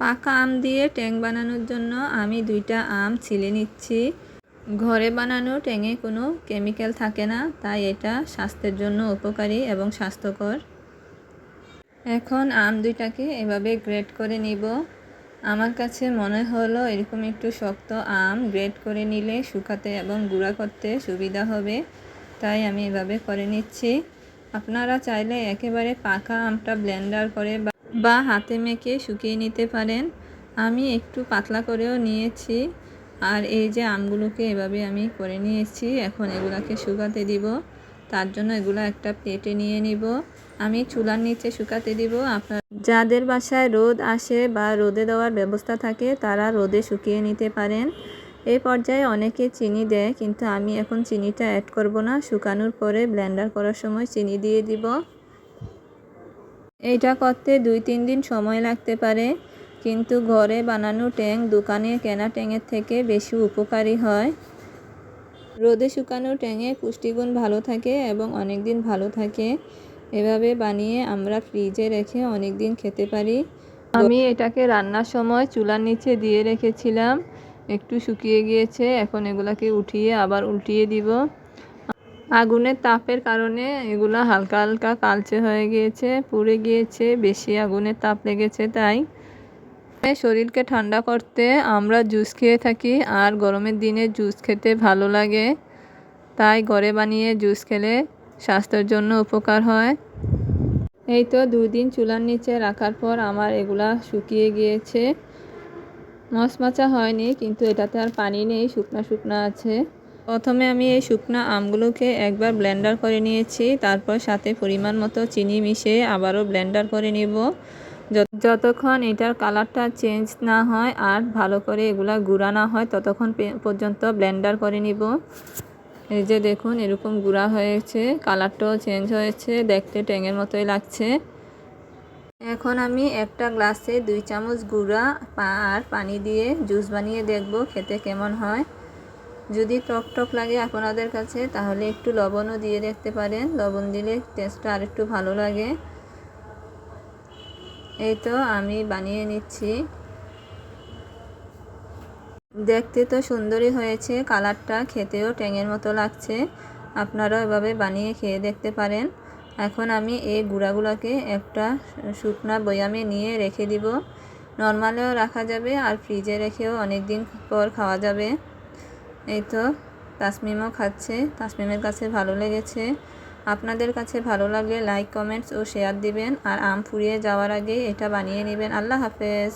পাকা আম দিয়ে ট্যাং বানানোর জন্য আমি দুইটা আম ছিলে নিচ্ছি। ঘরে বানানো ট্যাঙে কোনো কেমিক্যাল থাকে না, তাই এটা স্বাস্থ্যের জন্য উপকারী এবং স্বাস্থ্যকর। এখন আম দুইটাকে এভাবে গ্রেড করে নিব। আমার কাছে মনে হলো এরকম একটু শক্ত আম গ্রেড করে নিলে শুকাতে এবং গুঁড়া করতে সুবিধা হবে, তাই আমি এভাবে করে নিচ্ছি। আপনারা চাইলে একেবারে পাকা আমটা ব্লেন্ডার করে বা হাতে মেখে শুকিয়ে নিতে পারেন। আমি একটু পাতলা করেও নিয়েছি। আর এই যে আমগুলোকে এভাবে আমি করে নিয়েছি, এখন এগুলাকে শুকাতে দিব। তার জন্য এগুলো একটা প্লেটে নিয়ে নিব। আমি চুলার নিচে শুকাতে দিব। আপনার যাদের বাসায় রোদ আসে বা রোদে দেওয়ার ব্যবস্থা থাকে, তারা রোদে শুকিয়ে নিতে পারেন। এই পর্যায়ে অনেকে চিনি দেয়, কিন্তু আমি এখন চিনিটা অ্যাড করব না। শুকানোর পরে ব্লেন্ডার করার সময় চিনি দিয়ে দিব। এইটা করতে দুই, তিন দিন সময় লাগতে পারে। কিন্তু ঘরে বানানো ট্যাং দোকানে কেনা ট্যাঙের থেকে বেশি উপকারী হয়। রোদে শুকানো ট্যাঙে পুষ্টিগুণ ভালো থাকে এবং অনেক দিন ভালো থাকে। এভাবে বানিয়ে আমরা ফ্রিজে রেখে অনেক দিন খেতে পারি। আমি এটাকে রান্নার সময় চুলার নিচে দিয়ে রেখেছিলাম। একটু শুকিয়ে গিয়েছে, এখন এগুলাকে উঠিয়ে আবার উল্টিয়ে দিব। আগুনের তাপের কারণে এগুলো হালকা হালকা কালচে হয়ে গিয়েছে, পুড়ে গিয়েছে, বেশি আগুনের তাপ লেগেছে তাই। শরীরকে ঠান্ডা করতে আমরা জুস খেয়ে থাকি আর গরমের দিনে জুস খেতে ভালো লাগে। তাই ঘরে বানিয়ে জুস খেলে স্বাস্থ্যের জন্য উপকার হয়। এই তো দুই দিন চুলার নিচে রাখার পর আমার এগুলা শুকিয়ে গিয়েছে। মশমাচা হয়নি, কিন্তু এটাতে আর পানি নেই, শুকনা শুকনা আছে। প্রথমে আমি এই শুকনো আমগুলোকে একবার ব্লেন্ডার করে নিয়েছি, তারপর সাথে পরিমাণ মতো চিনি মিশিয়ে আবারও ব্লেন্ডার করে নিব। যতক্ষণ এটার কালারটা চেঞ্জ না হয় আর ভালো করে এগুলা গুঁড়া না হয়, ততক্ষণ পর্যন্ত ব্লেন্ডার করে নিব। এই যে দেখুন, এরকম গুঁড়া হয়েছে, কালারটাও চেঞ্জ হয়েছে, দেখতে ট্যাঙের মতোই লাগছে। এখন আমি একটা গ্লাসে দুই চামচ গুঁড়া আর পানি দিয়ে জুস বানিয়ে দেখব খেতে কেমন হয়। যদি টক টক লাগে আপনাদের কাছে, তাহলে একটু লবণও দিয়ে দেখতে পারেন। লবণ দিলে টেস্টটা আর একটু ভালো লাগে। এই তো আমি বানিয়ে নিচ্ছি। দেখতে তো সুন্দরই হয়েছে, কালারটা খেতেও ট্যাঙের মতো লাগছে। আপনারাও এভাবে বানিয়ে খেয়ে দেখতে পারেন। এখন আমি এই গুঁড়াগুলোকে একটা শুকনা বয়ামে নিয়ে রেখে দিব। নর্মালেও রাখা যাবে আর ফ্রিজে রেখেও অনেক দিন পর খাওয়া যাবে। এই তো, তাসমিমও খাচ্ছে। তাসমিমের কাছে ভালো লেগেছে। আপনাদের কাছে ভালো লাগলে লাইক কমেন্টস ও শেয়ার দিবেন। আর আম ফুরিয়ে যাওয়ার আগে এটা বানিয়ে নেবেন। আল্লাহ হাফেজ।